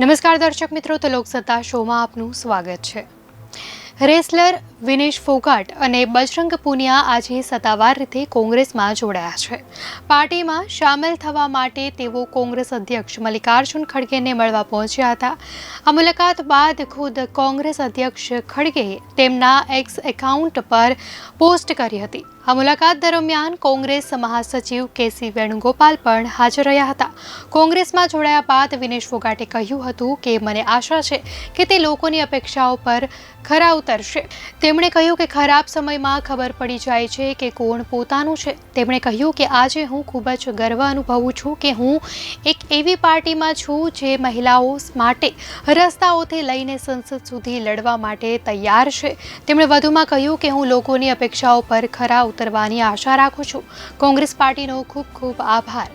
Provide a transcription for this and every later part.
નમસ્કાર દર્શક મિત્રો તો લોકસત્તા શોમાં આપનું સ્વાગત છે. રેસલર વિનેશ ફોગાટ અને બજરંગ પુનિયા આજે સત્તાવાર રીતે કોંગ્રેસમાં જોડાયા છે. પાર્ટીમાં સામેલ થવા માટે તેઓ કોંગ્રેસ અધ્યક્ષ મલ્લિકાર્જુન ખડગેને મળવા પહોંચ્યા હતા. આ મુલાકાત બાદ ખુદ કોંગ્રેસ અધ્યક્ષ ખડગેએ તેમના એક્સ એકાઉન્ટ પર પોસ્ટ કરી હતી. આ મુલાકાત દરમિયાન કોંગ્રેસ મહાસચિવ કેસી વેણુગોપાલ પણ હાજર રહ્યા હતા. કોંગ્રેસમાં જોડાયા બાદ વિનેશ ફોગાટે કહ્યું હતું કે, મને આશા છે કે તે લોકોની અપેક્ષાઓ પર ખરા ઉતરશે. તેમણે કહ્યું કે ખરાબ સમયમાં ખબર પડી જાય છે કે કોણ પોતાનું છે. તેમણે કહ્યું કે આજે હું ખૂબ જ ગર્વ અનુભવું છું કે હું એક એવી પાર્ટીમાં છું જે મહિલાઓ માટે રસ્તાઓથી લઈને સંસદ સુધી લડવા માટે તૈયાર છે. તેમણે વધુમાં કહ્યું કે હું લોકોની અપેક્ષાઓ પર ખરા ઉતરવાની આશા રાખું છું. કોંગ્રેસ પાર્ટીનો ખૂબ ખૂબ આભાર.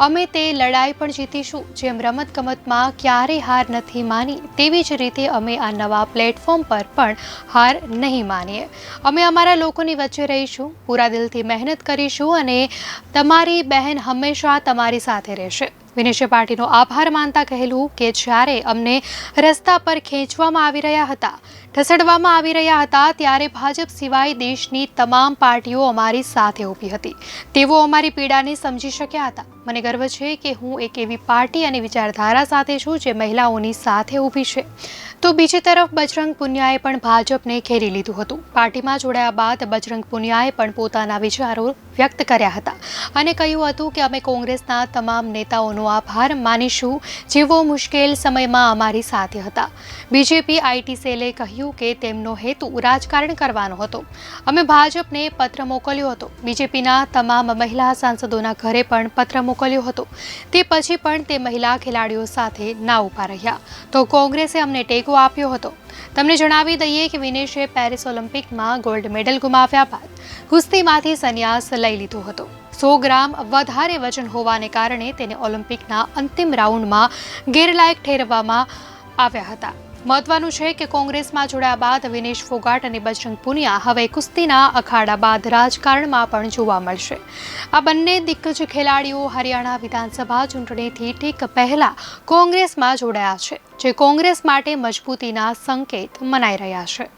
અમે તે લડાઈ પણ જીતીશું. જેમ રમતગમતમાં ક્યારેય હાર નથી માની, તેવી જ રીતે અમે આ નવા પ્લેટફોર્મ પર પણ હાર નહીં માનીએ. અમે અમારા લોકોની વચ્ચે રહીશું, પૂરા દિલથી મહેનત કરીશું અને તમારી બહેન હંમેશા તમારી સાથે રહેશે. વિનેશે પાર્ટીનો આભાર માનતા કહેલું કે જ્યારે અમને રસ્તા પર ખેંચવામાં આવી રહ્યા હતા ઠસડવામાં આવી રહ્યા હતા ત્યારે ભાજપ સિવાય દેશની તમામ પાર્ટીઓ અમારી સાથે ઊભી હતી. તેઓ અમારી પીડાને સમજી શક્યા હતા. મને ગર્વ છે કે હું એક એવી પાર્ટી અને વિચારધારા સાથે છું જે મહિલાઓની સાથે ઊભી છે. તો બીજી તરફ બજરંગ પુનિયાએ પણ ભાજપને ઘેરી લીધું હતું. પાર્ટીમાં જોડાયા બાદ બજરંગ પુનિયાએ પણ પોતાના વિચારો વ્યક્ત કર્યા હતા અને કહ્યું હતું કે અમે કોંગ્રેસના તમામ નેતાઓનો આભાર માનીશું. જેઓ મુશ્કેલ સમયમાં અમારી સાથે હતા. બીજેપી આઈટી સેલે કહ્યું કે તેમનો હેતુ રાજકારણ કરવાનો હતો. અમે ભાજપને પત્ર મોકલ્યો હતો. બીજેપીના તમામ મહિલા સાંસદોના ઘરે પણ પત્ર મોકલ્યો હતો. તે પછી પણ તે મહિલા ખેલાડીઓ સાથે ના ઊભા રહ્યા. તો કોંગ્રેસે અમને ટેકો આપ્યો હતો. તમને જણાવી દઈએ કે વિનેશે પેરિસ ઓલિમ્પિકમાં ગોલ્ડ મેડલ ગુમાવ્યા બાદ કુસ્તીમાંથી સંન્યાસ લઈ લીધો હતો. સો ગ્રામ વધારે વજન હોવાને કારણે તેને ઓલિમ્પિકના અંતિમ રાઉન્ડમાં ગેરલાયક ઠેરવવામાં આવ્યા હતા. મહત્વનું છે કે કોંગ્રેસમાં જોડાયા બાદ વિનેશ ફોગાટ અને બજરંગ પુનિયા હવે કુસ્તીના અખાડા બાદ રાજકારણમાં પણ જોવા મળશે. આ બંને દિગ્ગજ ખેલાડીઓ હરિયાણા વિધાનસભા ચૂંટણીથી ઠીક પહેલા કોંગ્રેસમાં જોડાયા છે, જે કોંગ્રેસ માટે મજબૂતીના સંકેત મનાઈ રહ્યા છે.